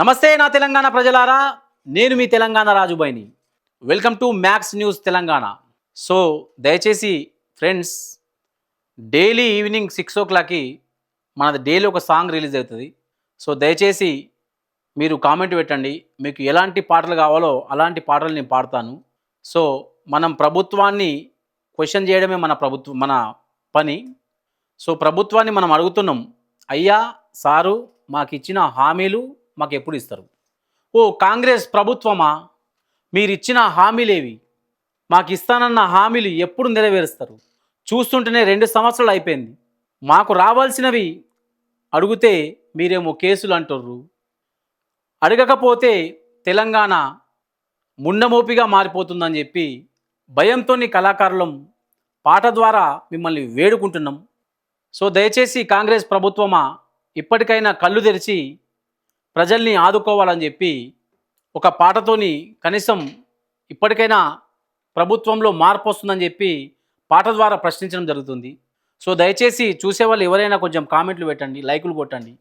నమస్తే నా తెలంగాణ ప్రజలారా నేను మీ Telangana రాజుబాయిని welcome to Max News Telangana. So దయచేసి ఫ్రెండ్స్ డైలీ ఈవినింగ్ సిక్స్ ఓ క్లాక్కి మనది డైలీ ఒక సాంగ్ రిలీజ్ అవుతుంది. సో దయచేసి మీరు కామెంట్ పెట్టండి మీకు ఎలాంటి పాటలు కావాలో అలాంటి పాటలు నేను పాడతాను. సో మనం ప్రభుత్వాన్ని క్వశ్చన్ చేయడమే మన ప్రభుత్వం మన పని. సో ప్రభుత్వాన్ని మనం అడుగుతున్నాం అయ్యా సారు మాకు ఇచ్చిన హామీలు మాకు ఎప్పుడు ఇస్తారు? ఓ కాంగ్రెస్ ప్రభుత్వమా? మీరిచ్చిన హామీలేవి? మాకు ఇస్తానన్న హామీలు ఎప్పుడు నెరవేరుస్తారు? చూస్తుంటేనే రెండు సంవత్సరాలు అయిపోయింది. మాకు రావాల్సినవి అడిగితే మీరేమో కేసులు అంటుర్రు. అడగకపోతే తెలంగాణ ముండమోపిగా మారిపోతుందని చెప్పి భయంతో కళాకారులం పాట ద్వారా మిమ్మల్ని వేడుకుంటున్నాం. సో దయచేసి కాంగ్రెస్ ప్రభుత్వమా? ఇప్పటికైనా కళ్ళు తెరిచి ప్రజల్ని ఆదుకోవాలని చెప్పి ఒక పాటతోని కనీసం ఇప్పటికైనా ప్రభుత్వంలో మార్పు వస్తుందని చెప్పి పాట ద్వారా ప్రశ్నించడం జరుగుతుంది. సో దయచేసి చూసేవాళ్ళు ఎవరైనా కొంచెం కామెంట్లు పెట్టండి లైకులు కొట్టండి.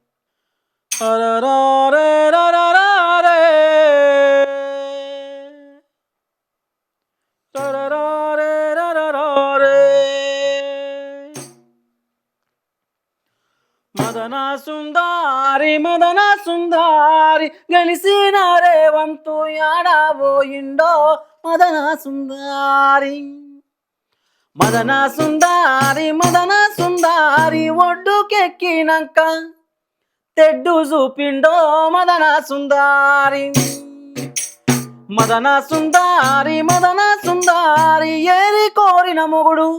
మదన సుందారి మదన సుందారి గెలిసిన రేవంతు యాడబోయిండో మదన సుందారి మదన సుందారి మదన సుందారి ఒడ్డుకెక్కినాక తెడ్డు చూపిండో మదన సుందారి మదన సుందారి మదన సుందారి ఏరి కోరిన మొగుడు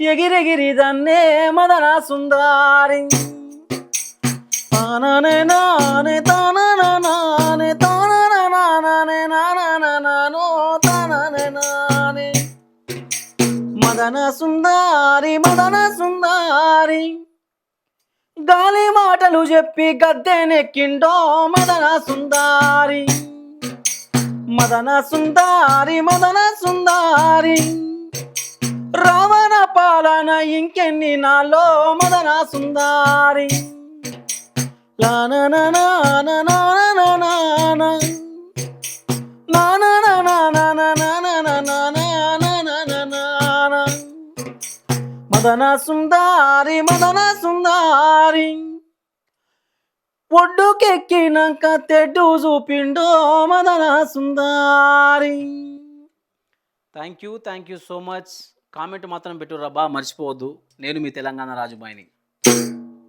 ఎగిరెగిరి దన్నే మదన సుందారి తాననే నానే తానన నానే తానన నాననే నానన నానో తాననే నానే. మదన సుందారి మదన సుందారి. గాలి మాటలు చెప్పి గద్దెనెక్కిండో మదన సుందారి. మదన సుందారి మదన సుందారి. రావణ పాలన ఇంకెన్ని నాలో మదన సుందారి. మదన సుందారి మదన సుందారి ఒడ్డుకెక్కినాక తెడ్డు చూపిండో మదన సుందారి thank you thank you so much comment మాత్రం పెట్టు రబ్బా మర్చిపోవద్దు నేను మీ తెలంగాణ రాజుబాయిని